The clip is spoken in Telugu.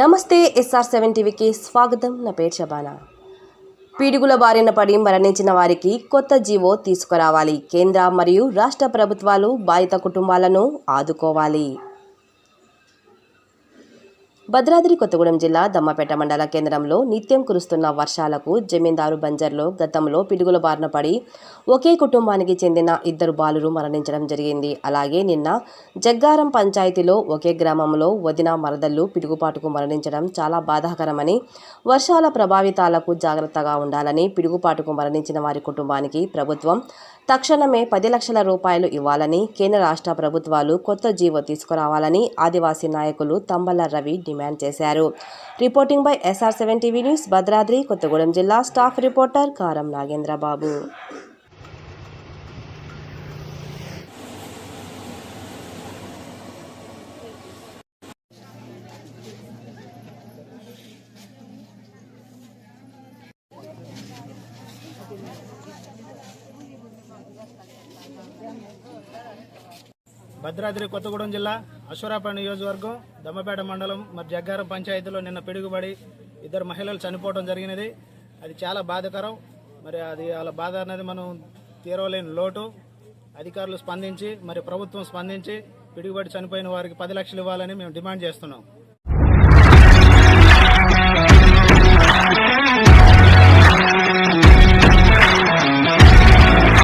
నమస్తే ఎస్ఆర్ సెవెన్ టీవీకి స్వాగతం. నా పేరు షబానా. పీడుగుల బారిన పడి మరణించిన వారికి కొత్త జీవో తీసుకురావాలి. కేంద్ర మరియు రాష్ట్ర ప్రభుత్వాలు బాధిత కుటుంబాలను ఆదుకోవాలి. భద్రాద్రి కొత్తగూడెం జిల్లా దమ్మపేట మండల కేంద్రంలో నిత్యం కురుస్తున్న వర్షాలకు జమీందారు బంజర్లో గతంలో పిడుగుల బారిన పడి ఒకే కుటుంబానికి చెందిన ఇద్దరు బాలురు మరణించడం జరిగింది. అలాగే నిన్న జగ్గారం పంచాయతీలో ఒకే గ్రామంలో వదిన మరదళ్ళు పిడుగుపాటుకు మరణించడం చాలా బాధాకరమని వర్షాల ప్రభావితాలకు జాగ్రత్తగా ఉండాలని పిడుగుపాటుకు మరణించిన వారి కుటుంబానికి ప్రభుత్వం తక్షణమే పది లక్షల రూపాయలు ఇవ్వాలని కేంద్ర రాష్ట్ర ప్రభుత్వాలు కొత్త జీవో తీసుకురావాలని ఆదివాసీ నాయకులు తంబల రవి డిమాండ్ డిమాండ్ చేశారు. Reporting by SR seven TV news Bhadradri Kothagudem జిల్లా స్టాఫ్ రిపోర్టర్ కారం నాగేంద్రబాబు. భద్రాద్రి కొత్తగూడెం జిల్లా అశ్వరాపేట నియోజకవర్గం దమ్మపేట మండలం మరి జగ్గారం పంచాయతీలో నిన్న పిడుగుబడి ఇద్దరు మహిళలు చనిపోవడం జరిగినది. అది చాలా బాధకరం. మరి అది వాళ్ళ బాధ అనేది మనం తీరవలేని లోటు. అధికారులు స్పందించి మరి ప్రభుత్వం స్పందించి పిడుగుబడి చనిపోయిన వారికి పది లక్షలు ఇవ్వాలని మేము డిమాండ్ చేస్తున్నాం.